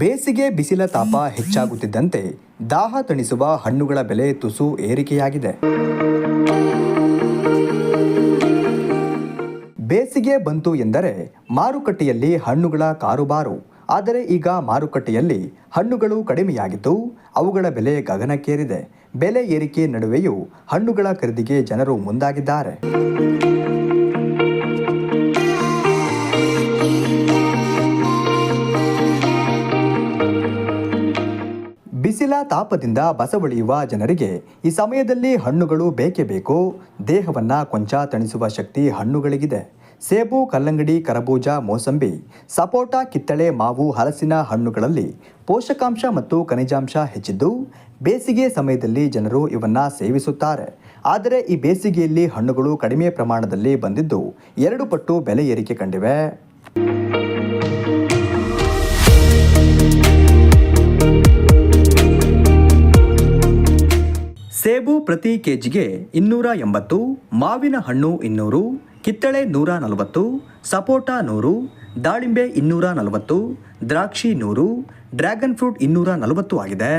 ಬೇಸಿಗೆ ಬಿಸಿಲ ತಾಪ ಹೆಚ್ಚಾಗುತ್ತಿದ್ದಂತೆ ದಾಹ ತಣಿಸುವ ಹಣ್ಣುಗಳ ಬೆಲೆ ತುಸು ಏರಿಕೆಯಾಗಿದೆ. ಬೇಸಿಗೆ ಬಂತು ಎಂದರೆ ಮಾರುಕಟ್ಟೆಯಲ್ಲಿ ಹಣ್ಣುಗಳ ಕಾರುಬಾರು. ಆದರೆ ಈಗ ಮಾರುಕಟ್ಟೆಯಲ್ಲಿ ಹಣ್ಣುಗಳು ಕಡಿಮೆಯಾಗಿದ್ದು ಅವುಗಳ ಬೆಲೆ ಗಗನಕ್ಕೇರಿದೆ. ಬೆಲೆ ಏರಿಕೆ ನಡುವೆಯೂ ಹಣ್ಣುಗಳ ಖರೀದಿಗೆ ಜನರು ಮುಂದಾಗಿದ್ದಾರೆ. ಬಿಸಿಲ ತಾಪದಿಂದ ಬಸವಳಿಯುವ ಜನರಿಗೆ ಈ ಸಮಯದಲ್ಲಿ ಹಣ್ಣುಗಳು ಬೇಕೇ ಬೇಕು. ದೇಹವನ್ನು ಕೊಂಚ ತಣಿಸುವ ಶಕ್ತಿ ಹಣ್ಣುಗಳಿಗಿದೆ. ಸೇಬು, ಕಲ್ಲಂಗಡಿ, ಕರಬೂಜ, ಮೋಸಂಬಿ, ಸಪೋಟ, ಕಿತ್ತಳೆ, ಮಾವು, ಹಲಸಿನ ಹಣ್ಣುಗಳಲ್ಲಿ ಪೋಷಕಾಂಶ ಮತ್ತು ಖನಿಜಾಂಶ ಹೆಚ್ಚಿದ್ದು ಬೇಸಿಗೆ ಸಮಯದಲ್ಲಿ ಜನರು ಇವನ್ನು ಸೇವಿಸುತ್ತಾರೆ. ಆದರೆ ಈ ಬೇಸಿಗೆಯಲ್ಲಿ ಹಣ್ಣುಗಳು ಕಡಿಮೆ ಪ್ರಮಾಣದಲ್ಲಿ ಬಂದಿದ್ದು ಎರಡು ಪಟ್ಟು ಬೆಲೆ ಏರಿಕೆ ಕಂಡಿವೆ. ಪ್ರತಿ ಕೆಜಿಗೆ ಇನ್ನೂರ ಎಂಬತ್ತು, ಮಾವಿನ ಹಣ್ಣು ಇನ್ನೂರು, ಕಿತ್ತಳೆ ನೂರ ನಲವತ್ತು, ಸಪೋಟ ನೂರು, ದಾಳಿಂಬೆ ಇನ್ನೂರ ನಲವತ್ತು, ದ್ರಾಕ್ಷಿ ನೂರು, ಡ್ರ್ಯಾಗನ್ ಫ್ರೂಟ್ ಇನ್ನೂರ ನಲವತ್ತು ಆಗಿದೆ.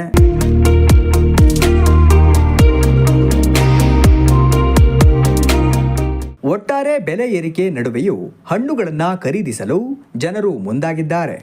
ಒಟ್ಟಾರೆ ಬೆಲೆ ಏರಿಕೆ ನಡುವೆಯೂ ಹಣ್ಣುಗಳನ್ನು ಖರೀದಿಸಲು ಜನರು ಮುಂದಾಗಿದ್ದಾರೆ.